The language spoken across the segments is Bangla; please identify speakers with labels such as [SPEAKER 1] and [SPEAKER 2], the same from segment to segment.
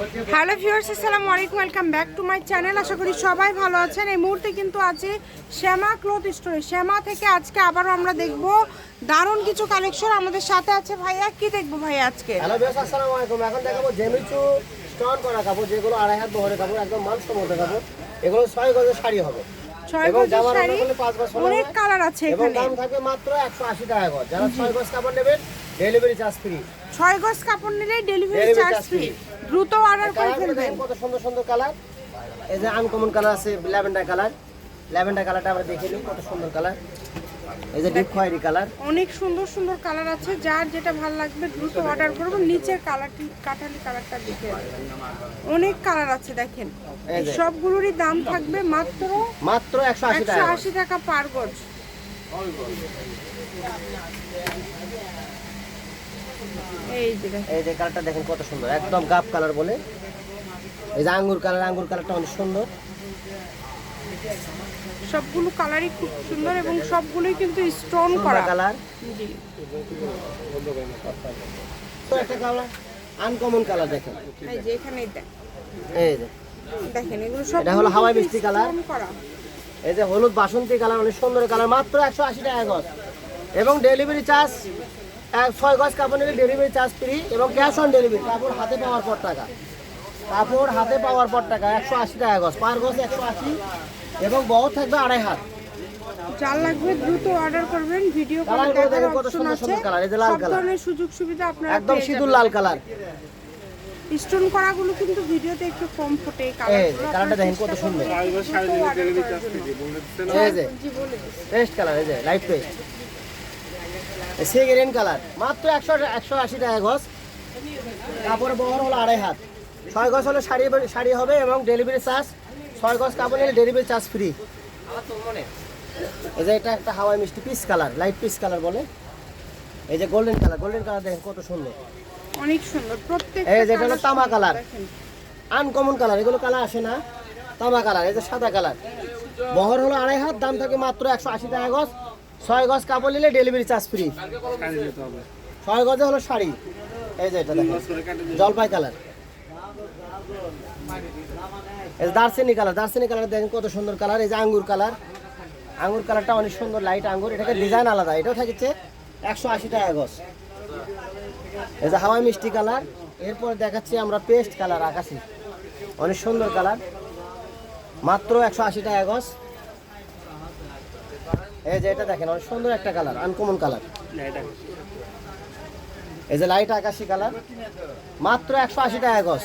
[SPEAKER 1] হ্যালো ভিউয়ার্স, আসসালামু আলাইকুম, welcome back to my channel. আশা করি সবাই ভালো আছেন। এই মুহূর্তে কিন্তু আছে শ্যামা ক্লথ স্টোরে। শ্যামা থেকে আজকে আবারও আমরা দেখব দারুণ কিছু কালেকশন আমাদের সাথে আছে ভাইয়া। কি দেখব ভাইয়া আজকে?
[SPEAKER 2] হ্যালো ভিউয়ার্স, আসসালামু আলাইকুম। এখন দেখাবো জেমিচু স্টোন করা কাপড়, যেগুলো আড়াই হাত বহরের কাপড়, একদম মানসম্মত কাপড়। এগুলো ছয় গজের শাড়ি হবে।
[SPEAKER 1] ছয় গজের শাড়ি অনেক কালার আছে এখানে।
[SPEAKER 2] দাম থাকবে মাত্র একশো আশি টাকা গজ। যারা ছয় গজ কাপড় নেবেন ডেলিভারি চার্জ ফ্রি
[SPEAKER 1] ছয় গজ কাপড় নিলে ডেলিভারি চার্জ ফ্রি দ্রুত অর্ডার করে ফেলবেন।
[SPEAKER 2] কত সুন্দর সুন্দর কালার এই যে আনকমন কালার আছে ল্যাভেন্ডার কালার ল্যাভেন্ডার কালারটা আমরা দেখে নিই কত সুন্দর কালার এই যে ডিপ খয়েরি কালার।
[SPEAKER 1] অনেক সুন্দর সুন্দর কালার আছে। যার যেটা ভালো লাগবে দ্রুত অর্ডার করবেন নিচের কালারটি কাঠালি কালারটা দেখে। অনেক কালার আছে দেখেন। সবগুলোরই দাম থাকবে মাত্র
[SPEAKER 2] মাত্র একশো আশি টাকা।
[SPEAKER 1] পার গজ। এই যে
[SPEAKER 2] এই যে কালারটা দেখেন কত সুন্দর। একদম গাপ কালার বলে। এই যে আঙ্গুর কালার আঙ্গুর কালারটা অনেক সুন্দর।
[SPEAKER 1] সবগুলো কালারই খুব সুন্দর এবং সবগুলোই কিন্তু স্টোন
[SPEAKER 2] করা। কালার
[SPEAKER 1] জি।
[SPEAKER 2] তো একটা কালার আনকমন কালার দেখেন।
[SPEAKER 1] এই যে এখানেই দেখ।
[SPEAKER 2] এই যে।
[SPEAKER 1] দেখেন এগুলো সব
[SPEAKER 2] এটা হলো হাওয়াই মিষ্টি কালার। এই যে হলুদ বাসন্তী কালার অনেক সুন্দর কালার মাত্র একশো আশি টাকা গজ। এবং ডেলিভারি চার্জ এক ছয় গজ কাপড় নিলে ডেলিভারি চার্জ ফ্রি এবং ক্যাশ অন ডেলিভারি কাপড় হাতে পাওয়ার পর টাকা। কাপড় হাতে পাওয়ার পর টাকা একশো আশি টাকা গজ। পার গজ একশো আশি এবং বহ থাকবে আড়াই হাত।
[SPEAKER 1] যার লাগবে দ্রুত অর্ডার করবেন ভিডিও কলে দেখার
[SPEAKER 2] কত
[SPEAKER 1] অপশন
[SPEAKER 2] সুন্দর
[SPEAKER 1] আছে।
[SPEAKER 2] সুন্দর কালার, এই যে লাল
[SPEAKER 1] সব
[SPEAKER 2] কালার।
[SPEAKER 1] ধরনের সুযোগ সুবিধা আপনারা
[SPEAKER 2] একদম সিঁদুর লাল কালার
[SPEAKER 1] স্টোন করাগুলো কিন্তু ভিডিওতে একটু কম ফোটে
[SPEAKER 2] কালারটা দেখেন কত সুন্দর। এই যে
[SPEAKER 1] জি বলে দিচ্ছি।
[SPEAKER 2] পেস্ট কালার এই যে light paste sea green colour মাত্র একশো একশো আশি টাকা গজ। কাপড় বহর হলো আড়াই হাত। ছয় গজ হলে শাড়ি শাড়ি হবে এবং ডেলিভারি চার্জ ছয় গজ কাপড় নিলে ডেলিভারি চার্জ ফ্রি এই যে এটা একটা হাওয়াই মিষ্টি peach colour light peach colour বলে। এই যে গোল্ডেন কালার গোল্ডেন কালার দেখেন কত সুন্দর।
[SPEAKER 1] অনেক সুন্দর প্রত্যেক
[SPEAKER 2] এই যে এটা হলো তামা কালার। আনকমন কালার এগুলো কালার আসে না। তামা কালার এই যে সাদা কালার বহর হলো আড়াই হাত দাম থাকে মাত্র একশো আশি টাকা গজ। ছয় গজ কাপড় নিলে ডেলিভারি চার্জ ফ্রি ছয় গজে হলো শাড়ি। এই যে এটা দেখেন জলপাই কালার দার্সিনি কালার দার্সিনি কালার দেখেন কত সুন্দর কালার, এই যে আঙ্গুর কালার। আঙ্গুর কালারটা অনেক সুন্দর লাইট আঙ্গুর। এটাকে ডিজাইন আলাদা, এটাও থাকছে একশো আশি টাকা গজ। এই যে হাওয়াই মিষ্টি কালার, এরপর দেখাচ্ছি আমরা পেস্ট কালার, আকাশি। অনেক সুন্দর কালার। মাত্র একশো আশি টাকা গজ। এই যে এটা দেখেন, অনেক সুন্দর একটা কালার আনকমন কালার। এই যে লাইট আকাশি কালার মাত্র একশো আশি টাকা গজ।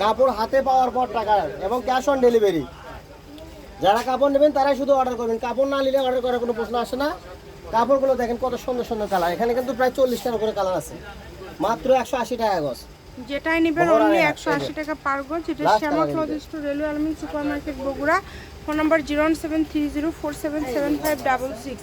[SPEAKER 2] কাপড় হাতে পাওয়ার পর টাকা এবং ক্যাশ অন ডেলিভারি যারা কাপড় নেবেন তারাই শুধু অর্ডার করবেন। কাপড় না নিলে অর্ডার করার কোনো প্রশ্ন আসে না। কাপড়গুলো দেখেন কত সুন্দর সুন্দর কালার এখানে কিন্তু প্রায় চল্লিশটার করে কালার আছে। মাত্র একশো আশি টাকা গজ।
[SPEAKER 1] যেটাই নেবেন অনলি একশো আশি টাকা পার গজ। এটা Shyama cloth store railway Almin super market Bogura. Phone number zero seven three zero four seven seven five double six